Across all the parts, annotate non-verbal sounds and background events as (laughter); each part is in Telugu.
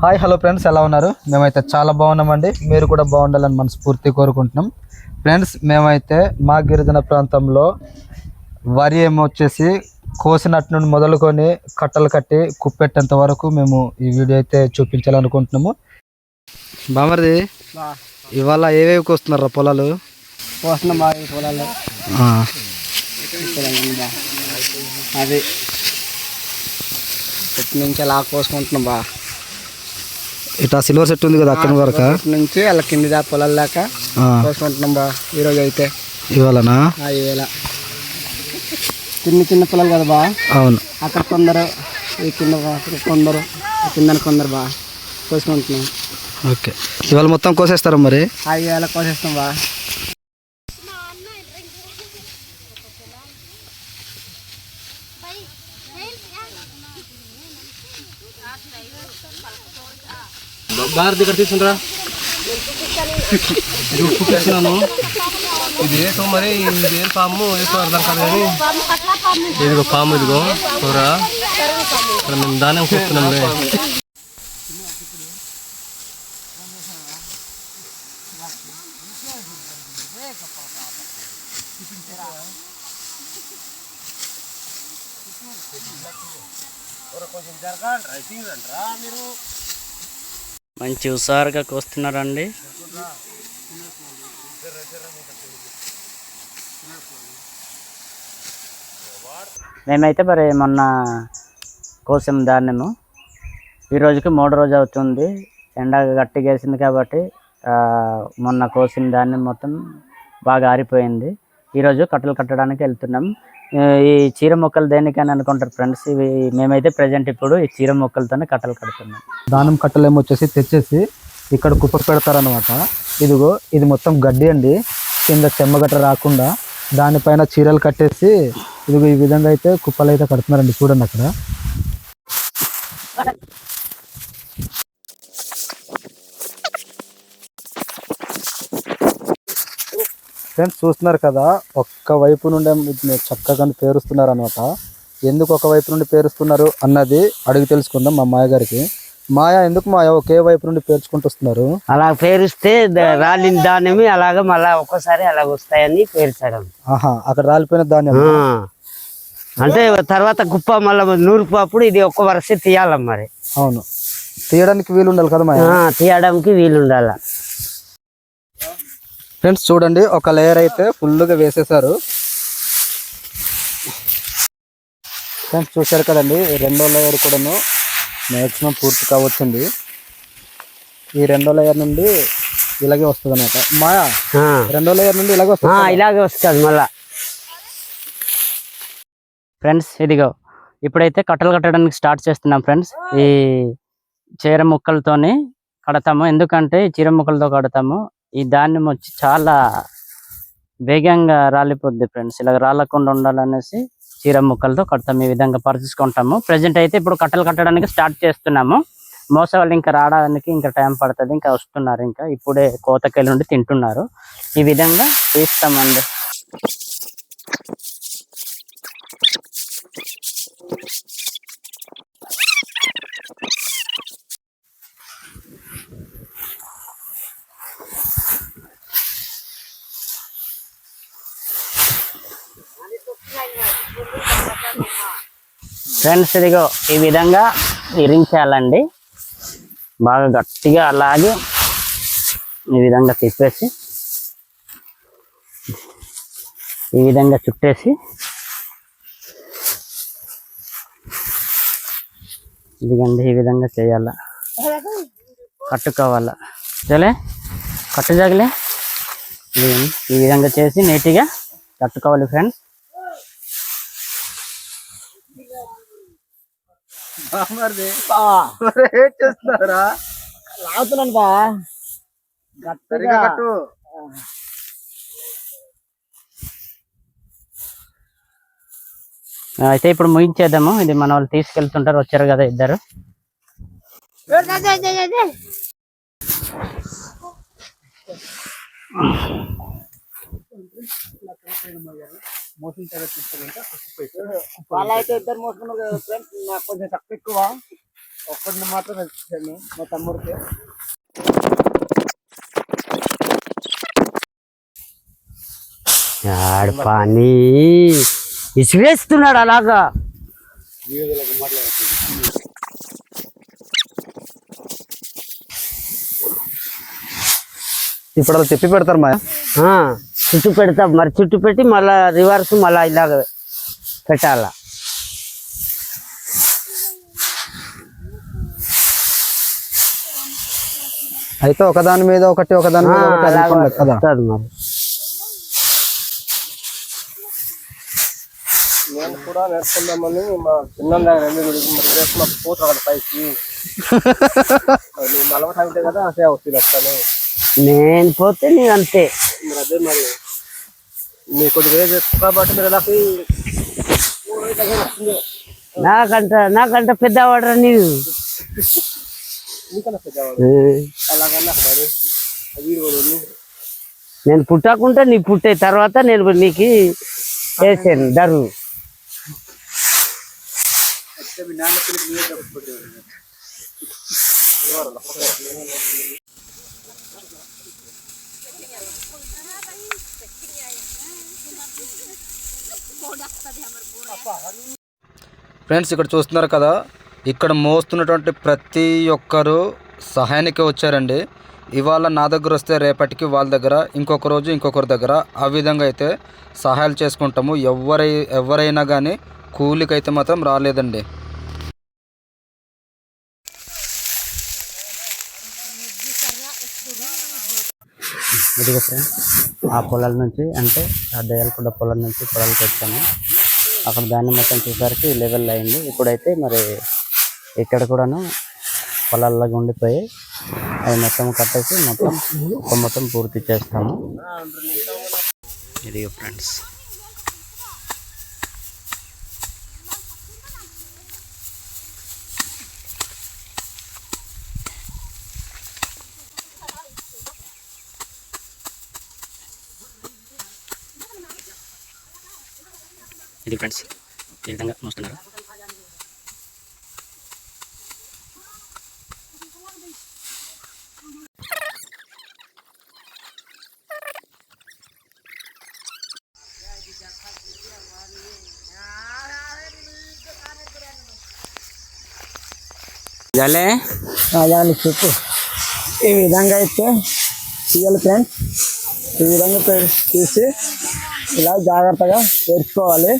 హాయ్ హలో ఫ్రెండ్స్ ఎలా ఉన్నారు? మేమైతే చాలా బాగున్నామండి. మీరు కూడా బాగుండాలని మనస్ఫూర్తి కోరుకుంటున్నాం. ఫ్రెండ్స్ మేమైతే మా గిరిజన ప్రాంతంలో వరి ఏమో వచ్చేసి కోసినట్టు నుండి మొదలుకొని కట్టలు కట్టి కుప్పెట్టేంత వరకు మేము ఈ వీడియో అయితే చూపించాలనుకుంటున్నాము. బామర్ది ఇవాళ ఏవేవి కోస్తున్నారా పొలాలు? పోస్తున్నాం బాగా ఈ పొలాల్లో అది నుంచి అలా కోసుకుంటున్నాం బా. ఇట్లా సిల్వర్ సెట్ ఉంది కదా అక్కడ వరకు? నుంచి అలా కింది దా పొలాల దాకా కోసుకుంటున్నాం బా ఈరోజు అయితే. ఇవాళనా? ఆ వేళ చిన్న చిన్న పొలాలు కదా బా? అవును. అక్కడ కొందరు ఈ కింద కొందరు కింద కొందరు బా కోసుకుంటున్నాం ఓకే. ఇవాళ మొత్తం కోసేస్తారా మరి? ఆ వేళ కోసేస్తాం బా. భారత్ ఇక్కడ తీసుకుంటారా ఇది ఉప్పు పెట్టినాను ఇది ఏసో మరి ఇది ఏం పాము? ఏసో అర్థం కాదు కానీ. ఇదిగో పాము ఇదిగో. కూర. మేము దానం చూస్తున్నాం మంచి హుషారుగా కోస్తున్నారండి. మేమైతే మరి మొన్న కోసాం ధాన్యము ఈ రోజుకి మూడు రోజు అవుతుంది. ఎండ గట్టిగేసింది కాబట్టి మొన్న కోసిన ధాన్యం మొత్తం బాగా ఆరిపోయింది. ఈరోజు కట్టలు కట్టడానికి వెళ్తున్నాం. ఈ చీర మొక్కలు దేనికని అనుకుంటారు ఫ్రెండ్స్? ఇవి మేమైతే ప్రజెంట్ ఇప్పుడు ఈ చీర మొక్కలతోనే కట్టలు కడుతున్నాం. దానం కట్టలు వచ్చేసి తెచ్చేసి ఇక్కడ కుప్ప పెడతారనమాట ఇదిగో ఇది మొత్తం గడ్డి అండి. కింద చెమ్మగట్ట రాకుండా దానిపైన చీరలు కట్టేసి ఇదిగో ఈ విధంగా అయితే కుప్పలు అయితే కడుతున్నారండి చూడండి అక్కడ. ఫ్రెండ్స్ చూస్తున్నారు కదా ఒక్క వైపు నుండి చక్కగా పేరుస్తున్నారు అనమాట ఎందుకు ఒక వైపు నుండి పేరుస్తున్నారు అన్నది అడిగి తెలుసుకుందాం మా మాయ గారికి. మాయ ఎందుకు మాయ? ఒకే వైపు నుండి పేర్చుకుంటూ వస్తున్నారు. అలా పేరుస్తే రాలిన ధాన్యమి అలాగ మళ్ళా ఒక్కసారి అలాగ వస్తాయని పేర్చడం ఆహా అక్కడ రాలిపోయిన ధాన్యం. అంటే తర్వాత కుప్ప మళ్ళా నూరుపు అప్పుడు ఇది ఒక్క వరుస తీయాల మరి. అవును. తీయడానికి వీలు ఉండాలి కదా మాయ? తీయడానికి వీలుండాల. ఫ్రెండ్స్ చూడండి ఒక లేయర్ అయితే ఫుల్గా వేసేసారు. ఫ్రెండ్స్ చూశారు కదండి రెండో లేయర్ కూడాను మ్యాక్సిమం పూర్తి కావచ్చండి ఈ రెండో లేయర్ నుండి ఇలాగే వస్తుంది అనమాట ఆ. రెండో లేయర్ నుండి ఇలాగే వస్తుంది ఇలాగే వస్తుంది మళ్ళా. ఫ్రెండ్స్ ఇదిగో ఇప్పుడైతే కట్టలు కట్టడానికి స్టార్ట్ చేస్తున్నాం ఫ్రెండ్స్ ఈ చీర ముక్కలతోని కడతాము. ఎందుకంటే చీర ముక్కలతో కడతాము. ఈ ధాన్యం వచ్చి చాలా వేగంగా రాలిపోద్ది ఫ్రెండ్స్. ఇలా రాలకుండా ఉండాలనేసి చీర ముక్కలతో కడతాము ఈ విధంగా పరిచేసుకుంటాము. ప్రజెంట్ అయితే ఇప్పుడు కట్టలు కట్టడానికి స్టార్ట్ చేస్తున్నాము. మోస వాళ్ళు ఇంకా రావడానికి ఇంకా టైం పడుతుంది. ఇంకా వస్తున్నారు ఇంకా. ఇప్పుడే కోతకెళ్ళి నుండి తింటున్నారు. ఈ విధంగా తీస్తామండి ఫ్రెండ్స్ ఇదిగో ఈ విధంగా ఇరించాలండి. బాగా గట్టిగా అలాగే ఈ విధంగా తిప్పేసి ఈ విధంగా చుట్టేసి ఇదిగండి ఈ విధంగా చేయాల. కట్టుకోవాల. చలే కట్టు జగలే ఈ విధంగా చేసి నీట్గా కట్టుకోవాలి ఫ్రెండ్స్. ఏం చేస్తున్నారా లాగుతున్నాను బా సరిగా కట్టు అయితే ఇప్పుడు ముగించేద్దాము. ఇది మన వాళ్ళు తీసుకెళ్తుంటారు వచ్చారు కదా ఇద్దరు. వాళ్ళ అయితే ఇద్దరు మోసుకున్నారు కదా ఫ్రెండ్స్ నాకు కొంచెం తక్కువ ఎక్కువ. ఒక్కడిని మాత్రం ఇచ్చాను మా తమ్ముడికి. ఆడు పని. ఇసిరేస్తున్నాడు అలాగా. ఇప్పుడు అలా తిప్పి పెడతారు మా చుట్టూ పెడతాం మరి చుట్టూ పెట్టి మళ్ళా రివర్స్ మళ్ళా ఇలాగ పెట్టాల. అయితే ఒకదాని మీద ఒకటి ఒకదాని మీద ఒకటి కదా? వస్తుంది మరి. నేను కూడా నేర్చుకుందామని మా చిన్న రెండు మరి రేపు మాకు పోతారు కదా పైకి. (laughs) మరి అయితే కదా అదే అవుతుంది వస్తాను నేను పోతే నీ అంతే. మరి అదే మరి మీ కొద్దిగా ఏజ్ ఎక్కువ కాబట్టి మీరు ఎలాకి నాకంట నాకంట పెద్దవాడరా నీవు. నేను పుట్టకుంటే నీ పుట్టే తర్వాత నేను నీకు వేసాను దరు ఫ్రెండ్స్ ఇక్కడ చూస్తున్నారు కదా ఇక్కడ మోస్తున్నటువంటి ప్రతి ఒక్కరు సహాయానికి వచ్చారండి. ఇవాళ నా దగ్గర వస్తే రేపటికి వాళ్ళ దగ్గర ఇంకొక రోజు ఇంకొకరి దగ్గర ఆ విధంగా అయితే సహాయాలు చేసుకుంటాము. ఎవరై ఎవరైనా కానీ కూలికైతే మాత్రం రాలేదండి. ఇదిగో ఫ్రెండ్ ఆ పొలాల నుంచి అంటే ఆ దయాలకొండ పొలం నుంచి పొలాలకు వచ్చాము. అక్కడ దాన్ని మొత్తం చూసరికి లెవెల్ అయింది. ఇప్పుడైతే మరి ఇక్కడ కూడాను పొలాల్లాగా ఉండిపోయి అవి మొత్తం కట్టేసి మొత్తం మొత్తం పూర్తి చేస్తాము. ఇదిగో ఫ్రెండ్స్ ఇది ఫ్రెండ్స్ ఈ విధంగా మోస్తున్నారు? జలే? చెప్పు. ఈ విధంగా అయితే తీయాలి ఫ్రెండ్స్. ఈ విధంగా తీసి ఇలా జాగ్రత్తగా పేర్చుకోవాలి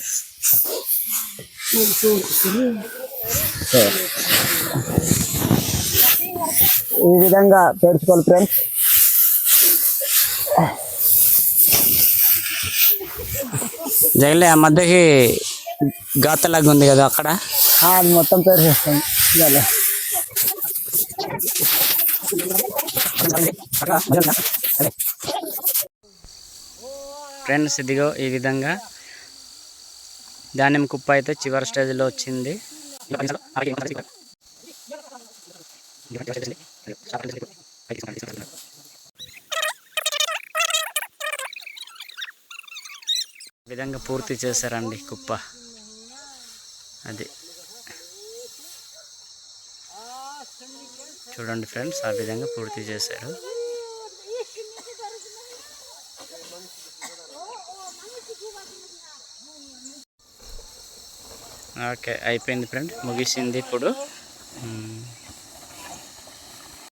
ఈ విధంగా పేర్చుకోవాలి ఫ్రెండ్స్ జగలే ఆ మధ్యకి గాతలాగా ఉంది కదా అక్కడ? అది మొత్తం పేర్చేస్తాం ఇవాళ ఫ్రెండ్స్ ఇదిగో ఈ విధంగా ధాన్యం కుప్ప అయితే చివరి స్టేజ్లో వచ్చింది. విధంగా పూర్తి చేశారండి కుప్ప. అది చూడండి ఫ్రెండ్స్ ఆ విధంగా పూర్తి చేశారు. ఓకే అయిపోయింది ఫ్రెండ్. ముగిసింది ఇప్పుడు.